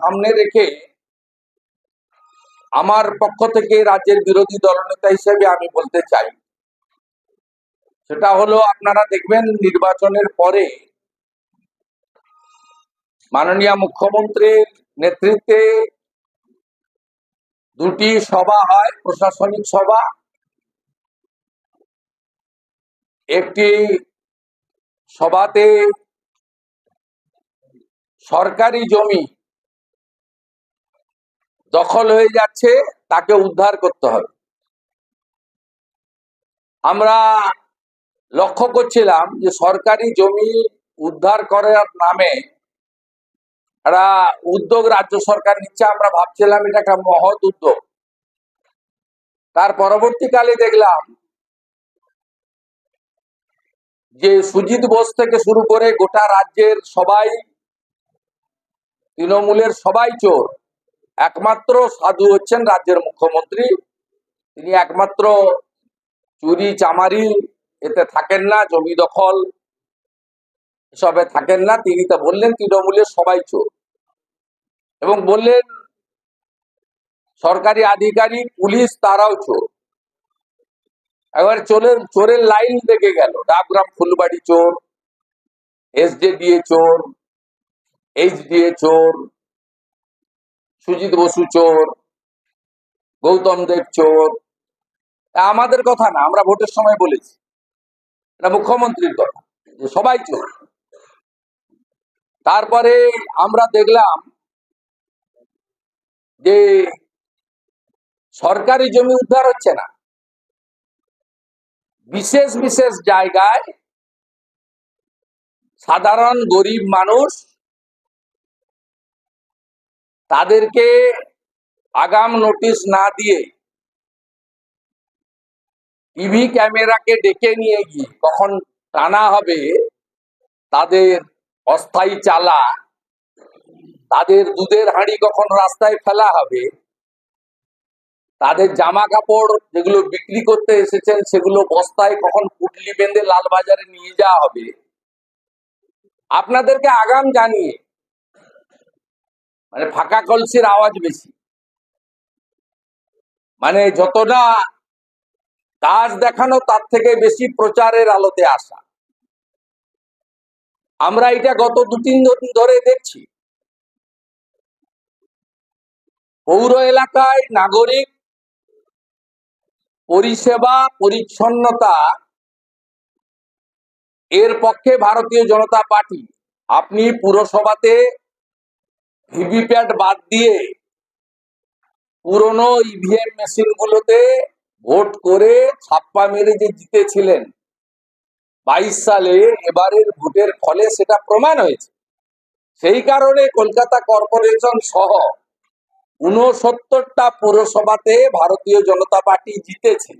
সামনে রেখে আমার পক্ষ থেকে রাজ্যের বিরোধী দলনেতা হিসেবে আমি বলতে চাই। সেটা হলো, আপনারা দেখবেন নির্বাচনের পরে মাননীয় মুখ্যমন্ত্রীর নেতৃত্বে দুটি সভা হয়, প্রশাসনিক সভা। একটি সভাতে সরকারি জমি দখল হয়ে যাচ্ছে, তাকে উদ্ধার করতে হবে। আমরা লক্ষ্য করছিলাম যে সরকারি জমি উদ্ধার করার নামে একটা উদ্যোগ রাজ্য সরকার নিচ্ছে, আমরা ভাবছিলাম এটা একটা মহৎ উদ্যোগ। তার পরবর্তীকালে দেখলাম যে সুজিত বোস থেকে শুরু করে গোটা রাজ্যের সবাই, তৃণমূলের সবাই চোর। একমাত্র সাধু হচ্ছেন রাজ্যের মুখ্যমন্ত্রী। তিনি একমাত্র চুরি, চামারি এতে থাকেন না, জমি দখল এসবে থাকেন না। তিনি তা বললেন, তৃণমূলের সবাই চোর। এবং বললেন, সরকারি আধিকারিক, পুলিশ তারাও চোর। এবার চোরের চোরের লাইন দেখে গেল। ডাবগ্রাম ফুলবাড়ি চোর এসজেডিএ চোর এইচডিএ চোর সুজিত বসু চোর, গৌতম দেব চোর। আমাদের কথা না, আমরা ভোটের সময় বলেছি। এটা মুখ্যমন্ত্রীর কথা সবাই চোর। তারপরে আমরা দেখলাম যে সরকারি জমি উদ্ধার হচ্ছে না। বিশেষ বিশেষ জায়গায় সাধারণ গরিব মানুষ তাদেরকে আগাম নোটিশ না দিয়ে টিভি ক্যামেরাকে ডেকে নিয়ে গিয়ে কখন টানা হবে, তাদের অস্থায়ী চালা, তাদের দুধের হাঁড়ি কখন রাস্তায় ফেলা হবে, তাদের জামা কাপড় যেগুলো বিক্রি করতে এসেছেন সেগুলো বস্তায় কখন পুটলি বেঁধে লালবাজারে নিয়ে যাওয়া হবে। আপনাদেরকে আগাম জানিয়ে মানে ফাঁকা কলসির আওয়াজ বেশি। মানে যতটা কাজ দেখানো, তার থেকে বেশি প্রচারের আলোতে আসা। আমরা এটা গত দু তিন দিন ধরে দেখছি। পৌর এলাকায় নাগরিক পরিষেবা, পরিচ্ছন্নতা এর পক্ষে ভারতীয় জনতা পার্টি, আপনি পুরসভাতে ভিভিপ্যাট বাদ দিয়ে পুরনো ইভিএম মেশিন গুলোতে ভোট করে ছাপ্পা মেরে যে জিতেছিলেন, বাইশ সালে এবারের ভোটের ফলে সেটা প্রমাণ হয়েছে। সেই কারণে কলকাতা কর্পোরেশন সহ উনসত্তরটা পুরসভাতে ভারতীয় জনতা পার্টি জিতেছে।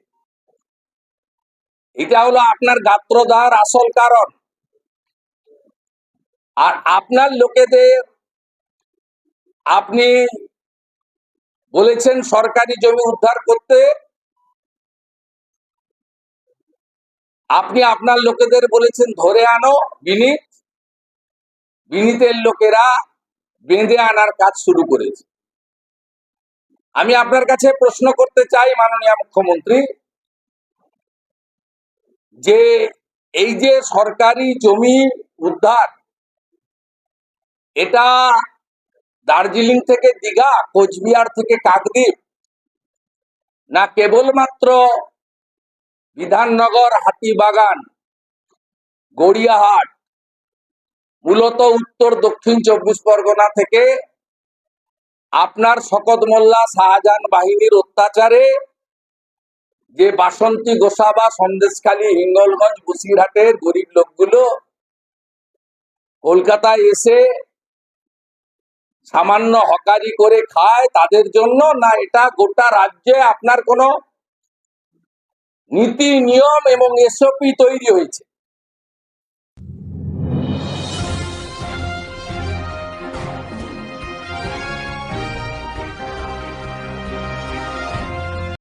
এটা হলো আপনার গাত্রদার আসল কারণ। আর আপনার লোকেদের আপনি বলেছেন সরকারি জমি উদ্ধার করতে। আপনি আপনার লোকেদের বলেছেন ধরে আনো বিনীত। বিনীতের লোকেরা বেঁধে আনার কাজ শুরু করেছে। আমি আপনার কাছে প্রশ্ন করতে চাই, মাননীয় মুখ্যমন্ত্রী, যে এই যে সরকারি জমি উদ্ধার, এটা দার্জিলিং থেকে দীঘা, কোচবিহার থেকে কাকদ্বীপ, না কেবলমাত্র বিধাননগর, হাতিবাগান, গড়িয়াহাট, মূলত উত্তর, দক্ষিণ চব্বিশ পরগনা থেকে আপনার শকত মোল্লা শাহজাহান বাহিনীর অত্যাচারে যে বাসন্তী গোসাবা সন্দেশখালী হিঙ্গলগঞ্জ, বসিরহাটের গরিব লোকগুলো কলকাতায় এসে সামান্য হকারি করে খায় তাদের জন্য, না এটা গোটা রাজ্যে আপনার কোনো নীতি, নিয়ম এবং এসওপি তৈরি হয়েছে?